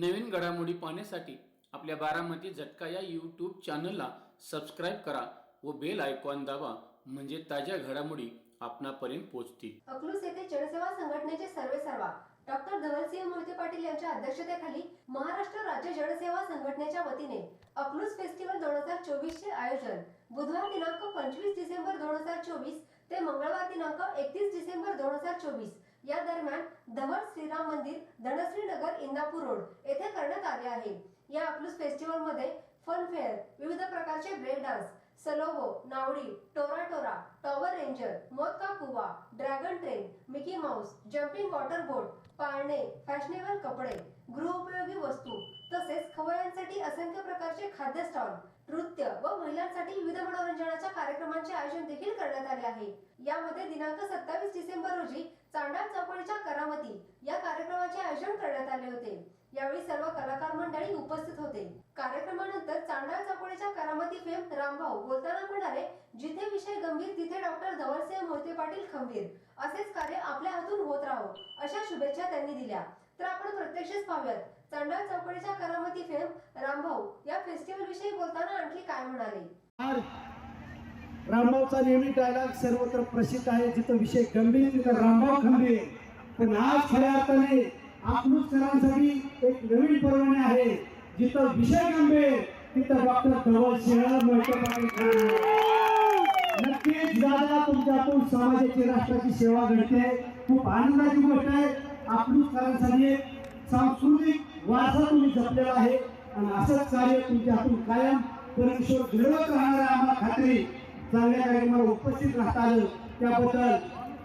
नवीन घडामोडी पाहण्यासाठी आपल्या बारामती झटका या यूट्यूब चॅनलला सबस्क्राईब करा व बेल आयकॉन दाबा म्हणजे ताज्या घडामोडी आपणापर्यंत पोहोचतील. अकलूस येथे जनसेवा संघटनेचे सर्वे सर्वा डॉक्टर धवलसिंह मोहिते पाटील यांच्या अध्यक्षतेखाली महाराष्ट्र राज्य जनसेवा संघटनेच्या वतीने अकलूस फेस्टिवल दोन हजार चोवीस चे आयोजन बुधवार दिनांक पंचवीस डिसेंबर दोन हजार चोवीस ते मंगळवार दिनांक एकतीस डिसेंबर दोन हजार चोवीस या दरम्यान धवल श्रीराम मंदिर धनश्री नगर इंदापूर रोड येथे करण्यात आले आहे. या अकलूस फेस्टिवलमध्ये फन फेअर विविध प्रकारचे ब्रेक डान्स सलोवो नावडी टोरा टोरा टॉवर रेंजर मोत का कुवा dragon train Mickey Mouse jumping water boat पाळणे फॅशनेबल कपडे गृहोपयोगी वस्तू तसेच खवयांसाठी असंख्य प्रकारचे खाद्य स्टॉल नृत्य व महिलांसाठी विविध मनोरंजनाच्या कार्यक्रमांचे आयोजन देखील करण्यात आले आहे. यामध्ये दिनांक सत्तावीस डिसेंबर रोजी चांडाळ चौकडीच्या करा करण्यात आले होते. यावेळी सर्व कलाकार मंडळी उपस्थित होते. कार्यक्रमानंतर चांडाळ चौकडीच्या करामती फेम रामभाऊ बोलताना म्हणाले जिथे विषय गंभीर तिथे डॉक्टर धवलसिंह मोहिते पाटील खंबीर. असेच कार्य आपल्या हातून होत राहो. अशा शुभेच्छा त्यांनी दिल्या. तर आपण प्रत्यक्षच पाहूयात. चांडाळ चौकडीच्या करामती फेम रामभाऊ या फेस्टिवल विषयी बोलताना आणखी काय म्हणाले? रामभाऊचा नेहमी डायलॉग सर्वत्र प्रसिद्ध आहे. जिथं विषय गंभीर तिथं रामभाऊ खंबीर. पण आज खऱ्या अर्थाने अकलूजकरांसाठी एक नवीन परवाने आहे जिथं विषय गंभीर तिथं डॉक्टर धवल सिंह मोहिते पाटील नक्कीच दादा तुमच्यातून समाजाची राष्ट्राची सेवा घडते. खूप आनंदाची गोष्ट आहे. अकलूजकरांसाठी एक सांस्कृतिक वारसा तुम्ही जपलेला आहे. आणि असंच कार्य तुमच्या हातून कायम परमेश्वर घडवत राहणार आहे आम्हाला खात्री. चांगल्या कार्यक्रमाला उपस्थित राहता आलं. त्याबद्दल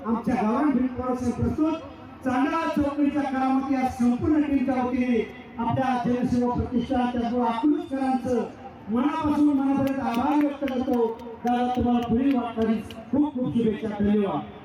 आमच्या गावान प्रस्तुत चौकडीच्या चौकळीच्या करामती या संपूर्ण टीमच्या वतीने आपल्या जनसेवा प्रतिष्ठान त्याचबरोबर अकलूजकरांचं मनापासून मनापर्यंत आभार व्यक्त करतो. दादा तुम्हाला पुढील वाटचालीस खूप खूप शुभेच्छा. धन्यवाद.